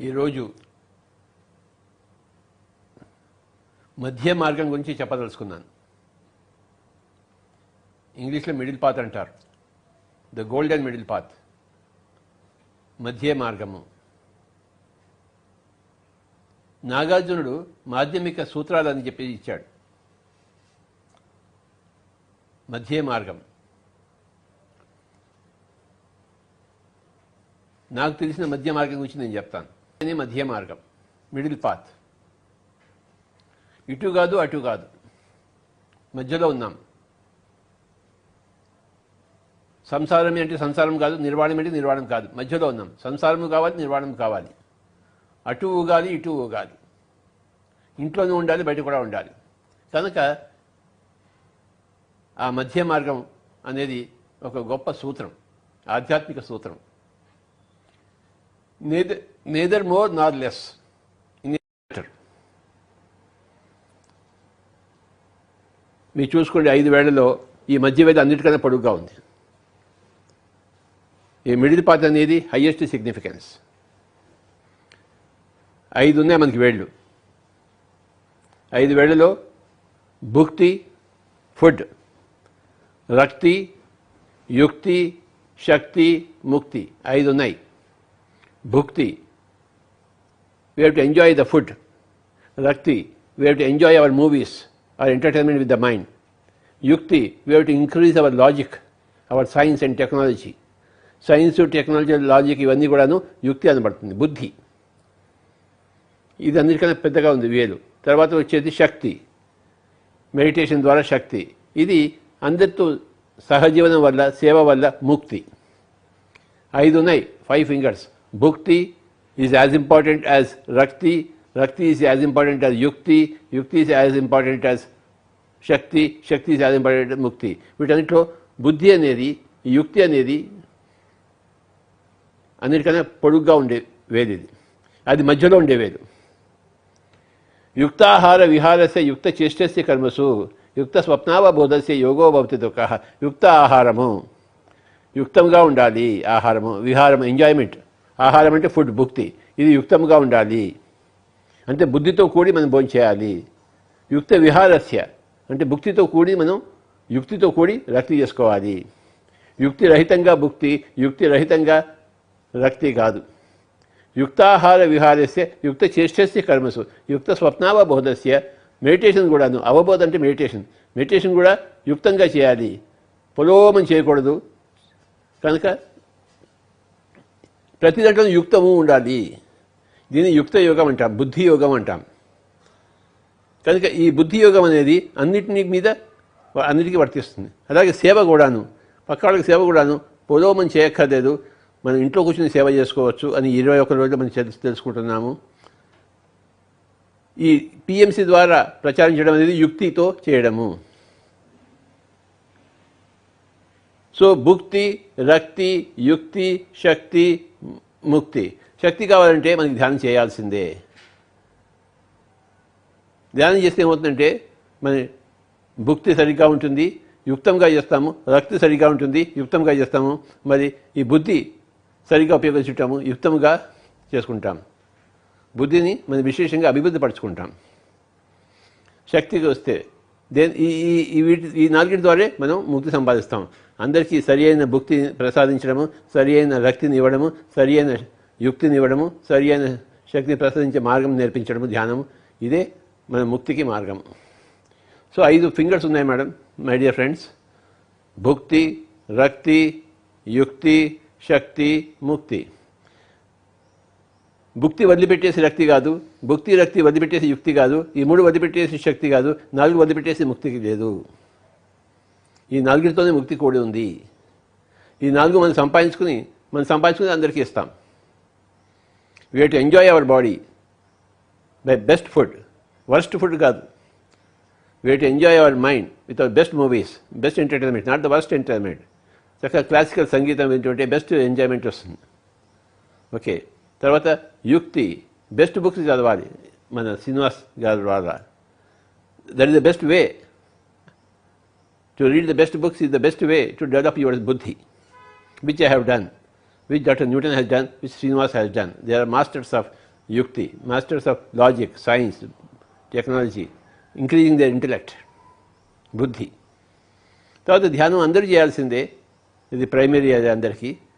ఈరోజు మధ్య మార్గం గురించి చెప్పదలుచుకున్నాను. ఇంగ్లీష్లో మిడిల్ పాత్ అంటారు. The golden middle path. మధ్య మార్గము. నాగార్జునుడు మాధ్యమిక సూత్రాలని చెప్పి ఇచ్చాడు. మధ్య మార్గం. నాకు తెలిసిన మధ్య మార్గం గురించి నేను చెప్తాను. అనే మధ్య మార్గం. మిడిల్ పాత్ ఇటు కాదు అటు కాదు. మధ్యలో ఉన్నాం. సంసారం అంటే సంసారం కాదు నిర్వాణం అంటే నిర్వాణం కాదు. మధ్యలో ఉన్నాం. సంసారము కావాలి నిర్వాణం కావాలి. అటు ఊగాలి ఇటు ఊగాలి ఇంట్లోనూ ఉండాలి బయట కూడా ఉండాలి. కనుక ఆ మధ్య మార్గం అనేది ఒక గొప్ప సూత్రం ఆధ్యాత్మిక సూత్రం. Neither neither more nor less. మీరు చూసుకోండి ఐదు వేళ్ళలో ఈ మధ్య వేద అన్నిటికన్నా పొడుగ్గా ఉంది. ఈ మిడిల్ పాత్ అనేది హయ్యెస్ట్ సిగ్నిఫికెన్స్ ఐదు ఉన్నాయి మనకి వేళ్ళు. ఐదు వేళ్ళలో భుక్తి ఫుడ్. రక్తి యుక్తి శక్తి ముక్తి. ఐదు ఉన్నాయి. భుక్తి. We have to enjoy the food రక్తి we have to enjoy our movies our entertainment with the mind యుక్తి we have to increase our logic our science and technology science technology logic ఇవన్నీ కూడాను యుక్తి అనబడుతుంది బుద్ధి. ఇది అన్నిటికన్నా పెద్దగా ఉంది వేలు. తర్వాత వచ్చేది శక్తి. మెడిటేషన్ ద్వారా శక్తి. ఇది అందరితో సహజీవనం వల్ల సేవ వల్ల ముక్తి. ఐదు ఉన్నాయి ఫైవ్ ఫింగర్స్ భుక్తి ఈజ్ యాజ్ ఇంపార్టెంట్ యాజ్ రక్తి రక్తి ఈజ్ యాజ్ ఇంపార్టెంట్ యాజ్ యుక్తి యుక్తి ఈజ్ యాజ్ ఇంపార్టెంట్ యాజ్ శక్తి శక్తి ఈజ్ యాజ్ ఇంపార్టెంట్ ముక్తి వీటన్నిటిలో బుద్ధి అనేది యుక్తి అనేది అన్నిటికన్నా పొడుగ్గా ఉండే వేది ఇది. అది మధ్యలో ఉండే వేదు. యుక్తాహార విహారస్య యుక్త చేష్టస్య కర్మసు. యుక్త స్వప్నావబోధస్య యోగో భవతి దుఃఖ. యుక్త ఆహారము. యుక్తంగా ఉండాలి. ఆహారము విహారం ఎంజాయ్మెంట్ ఆహారం అంటే ఫుడ్ భుక్తి. ఇది యుక్తంగా ఉండాలి. అంటే బుద్ధితో కూడి మనం భోంచేయాలి యుక్త విహారస్య. అంటే భుక్తితో కూడి మనం యుక్తితో కూడి రక్తి చేసుకోవాలి. యుక్తి రహితంగా భుక్తి యుక్తి రహితంగా రక్తి కాదు. యుక్తాహార విహారస్య యుక్త చేష్టస్య కర్మసు. యుక్త స్వప్నావబోధస్య మెడిటేషన్ కూడాను. అవబోధ అంటే మెడిటేషన్. మెడిటేషన్ కూడా యుక్తంగా చేయాలి. పొలోమని చేయకూడదు. కనుక ప్రతి దాంట్లో యుక్తము ఉండాలి. దీన్ని యుక్త యోగం అంటాం బుద్ధి యోగం అంటాం. కనుక ఈ బుద్ధి యోగం అనేది అన్నిటిని మీద అన్నిటికీ వర్తిస్తుంది. అలాగే సేవ కూడాను పక్క వాళ్ళకి సేవ కూడాను పొలోమని చేయక్కర్లేదు. మనం ఇంట్లో కూర్చొని సేవ చేసుకోవచ్చు అని ఇరవై ఒక్క రోజులు మనం తెలుసుకుంటున్నాము. ఈ పిఎంసి ద్వారా ప్రచారించడం అనేది యుక్తితో చేయడము. సో భుక్తి రక్తి యుక్తి శక్తి ముక్తి. శక్తి కావాలంటే మనకి ధ్యానం చేయాల్సిందే. ధ్యానం చేస్తే ఏమవుతుందంటే మన భుక్తి సరిగ్గా ఉంటుంది యుక్తంగా చేస్తాము రక్తి సరిగ్గా ఉంటుంది యుక్తంగా చేస్తాము మరి ఈ బుద్ధి సరిగ్గా ఉపయోగించుంటాము యుక్తంగా చేసుకుంటాం. బుద్ధిని మనం విశేషంగా అభివృద్ధి పరుచుకుంటాం. శక్తికి వస్తే దేని ఈ వీటి ఈ నాలుగింటి ద్వారే మనం ముక్తి సంపాదిస్తాం. అందరికీ సరి అయిన భుక్తి ప్రసాదించడము సరి అయిన రక్తిని ఇవ్వడము సరి అయిన యుక్తిని ఇవ్వడము సరి అయిన శక్తిని ప్రసాదించే మార్గం నేర్పించడము ధ్యానము. ఇదే మన ముక్తికి మార్గం. సో ఐదు ఫింగర్స్ ఉన్నాయి మేడం మై డియర్ ఫ్రెండ్స్. భుక్తి రక్తి యుక్తి శక్తి ముక్తి. భుక్తి వదిలిపెట్టేసి రక్తి కాదు భుక్తి రక్తి వదిలిపెట్టేసి యుక్తి కాదు ఈ మూడు వదిలిపెట్టేసి శక్తి కాదు నాలుగు వదిలిపెట్టేసి ముక్తికి లేదు. ఈ నాలుగుతోనే ముక్తి కూడి ఉంది. ఈ నాలుగు మనం సంపాదించుకుని మనం సంపాదించుకుని అందరికీ ఇస్తాం. We to enjoy our body by best food worst food కాదు. We to enjoy our mind with our best movies best entertainment not the worst entertainment చక్కగా క్లాసికల్ సంగీతం ఏంటంటే బెస్ట్ ఎంజాయ్మెంట్ వస్తుంది. ఓకే తర్వాత యుక్తి బెస్ట్ బుక్స్ చదవాలి మన శ్రీనివాస్ గారు ద్వారా that is the best way to read the best books is the best way to develop your buddhi which I have done which Dr. Newton has done, which Srinivas has done. They are masters of yukti, masters of logic, science, technology, increasing their intellect, బుద్ధి తర్వాత ధ్యానం అందరూ చేయాల్సిందే ఇది primary అది అందరికీ స-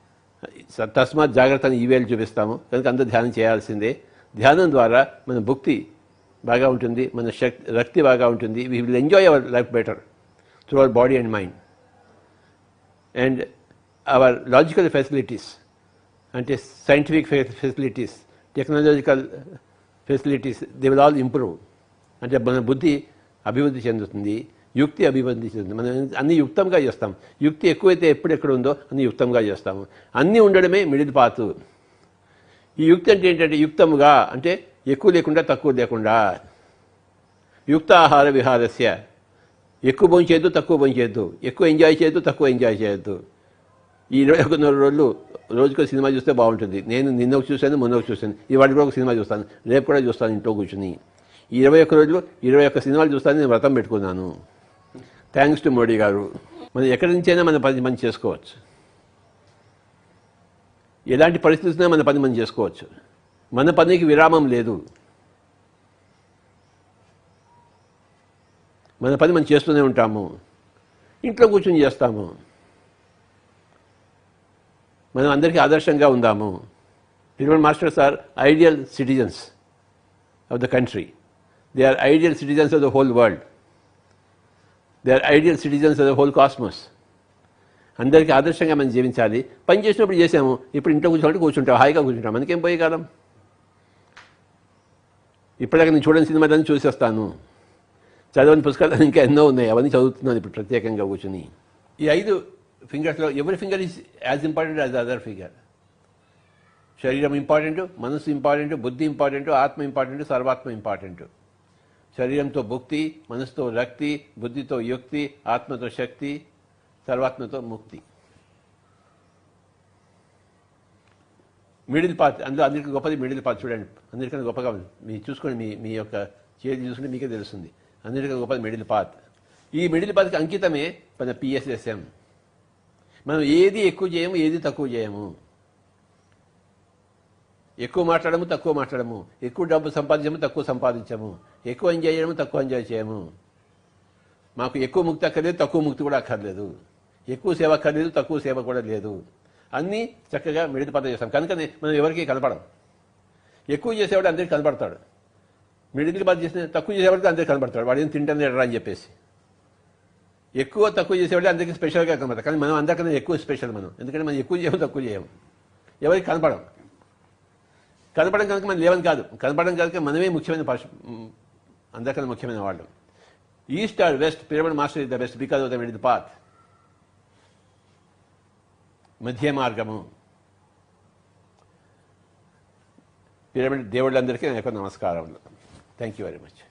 తస్మాత్ జాగ్రత్తని ఈవేళ చూపిస్తాము. కనుక అందరూ ధ్యానం చేయాల్సిందే. ధ్యానం ద్వారా మన భక్తి బాగా ఉంటుంది మన శక్తి రక్తి బాగా ఉంటుంది. We will enjoy our life better through our body and mind and our logical facilities అంటే scientific facilities technological facilities they will all improve అంటే మన బుద్ధి అభివృద్ధి చెందుతుంది. యుక్తి అభివృద్ధి మనం అన్ని యుక్తంగా చేస్తాం. యుక్తి ఎక్కువైతే ఎప్పుడెక్కడ ఉందో అన్ని యుక్తంగా చేస్తాము. అన్నీ ఉండడమే మిడిల్ పాత్. ఈ యుక్తి అంటే ఏంటంటే యుక్తముగా అంటే ఎక్కువ లేకుండా తక్కువ లేకుండా. యుక్త ఆహార విహారస్య. ఎక్కువ భోంచేయద్దు తక్కువ భోంచేయద్దు ఎక్కువ ఎంజాయ్ చేయొద్దు తక్కువ ఎంజాయ్ చేయొద్దు. ఈ ఇరవై ఒక రోజులు రోజుకో సినిమా చూస్తే బాగుంటుంది. నేను నిన్న ఒక చూశాను మొన్న ఒక చూశాను. ఇవాళ కూడా ఒక సినిమా చూస్తాను. రేపు కూడా చూస్తాను ఇంట్లో కూర్చుని. ఈ ఇరవై ఒక్క రోజులు ఇరవై ఒక్క సినిమాలు చూస్తాను నేను వ్రతం పెట్టుకున్నాను. థ్యాంక్స్ టు మోడీ గారు. మనం ఎక్కడి నుంచైనా మన పని మనం చేసుకోవచ్చు. ఎలాంటి పరిస్థితుల్లో మన పని మనం చేసుకోవచ్చు. మన పనికి విరామం లేదు. మన పని మనం చేస్తూనే ఉంటాము. ఇంట్లో కూర్చొని చేస్తాము. మనం అందరికీ ఆదర్శంగా ఉందాము. Tirumala masters are ideal citizens of the country they are ideal citizens of the whole world they are ideal citizens of the whole cosmos అందరికీ ఆదర్శంగా మనం జీవించాలి. పని చేసినప్పుడు చేసాము ఇప్పుడు ఇంట్లో కూర్చోబట్టి కూర్చుంటాం. హాయిగా కూర్చుంటాం. మనకేం పోయే కాలం? ఇప్పటిదాకా నేను చూడని సినిమాలన్నీ చూసేస్తాను. చదవని పుస్తకాలు ఇంకా ఎన్నో ఉన్నాయి. అవన్నీ చదువుతున్నాను ఇప్పుడు ప్రత్యేకంగా కూర్చుని. ఈ ఐదు ఫింగర్స్లో ఎవరి finger is as important as other finger శరీరం ఇంపార్టెంట్ మనసు ఇంపార్టెంట్ బుద్ధి ఇంపార్టెంట్ ఆత్మ ఇంపార్టెంట్ సర్వాత్మ ఇంపార్టెంట్ శరీరంతో భుక్తి మనసుతో రక్తి బుద్ధితో యుక్తి ఆత్మతో శక్తి సర్వాత్మతో ముక్తి. మిడిల్ పాత్ అందులో అందరికీ గొప్పది మిడిల్ పాత్ చూడండి. అందరికన్నా గొప్పగా మీరు మీ చూసుకోండి మీ మీ యొక్క చేతి చూసుకుంటే మీకే తెలుస్తుంది. అందరికన్నా గొప్పది మిడిల్ పాత్. ఈ మిడిల్ పాత్కి అంకితమే మన పిఎస్ఎస్ఎం మనం ఏది ఎక్కువ చేయము ఏది తక్కువ చేయము. ఎక్కువ మాట్లాడము తక్కువ మాట్లాడము. ఎక్కువ డబ్బు సంపాదించము తక్కువ సంపాదించము. ఎక్కువ ఎంజాయ్ చేయడము తక్కువ ఎంజాయ్ చేయము. మాకు ఎక్కువ ముక్తి అక్కర్లేదు తక్కువ ముక్తి కూడా అక్కర్లేదు. ఎక్కువ సేవ అక్కర్లేదు తక్కువ సేవ కూడా లేదు. అన్నీ చక్కగా మిడిల్ పద్ధతి చేస్తాం. కనుకనే మనం ఎవరికి కనపడం. ఎక్కువ చేసేవాడు అందరికీ కనపడతాడు. మిడిల్ పద్ధతి చేసిన తక్కువ చేసేవాడికి అందరికీ కనపడతాడు. వాడు ఏం తింటాను ఎడరా అని చెప్పేసి. ఎక్కువ తక్కువ చేసేవాడు అందరికీ స్పెషల్గా కనపడతాడు. కానీ మనం అందరికన్నా ఎక్కువ స్పెషల్ మనం. ఎందుకంటే మనం ఎక్కువ చేయము తక్కువ చేయము. ఎవరికి కనపడం. కనపడడం కనుక మనం లేవని కాదు. కనపడడం కనుక మనమే ముఖ్యమైన పర్స అందరికన్నా ముఖ్యమైన వాళ్ళు. East or west pyramid master is the best because of the middle path. మధ్య మార్గము. పిరమిడ్ దేవుళ్ళందరికీ నా యొక్క నమస్కారములు. Thank you very much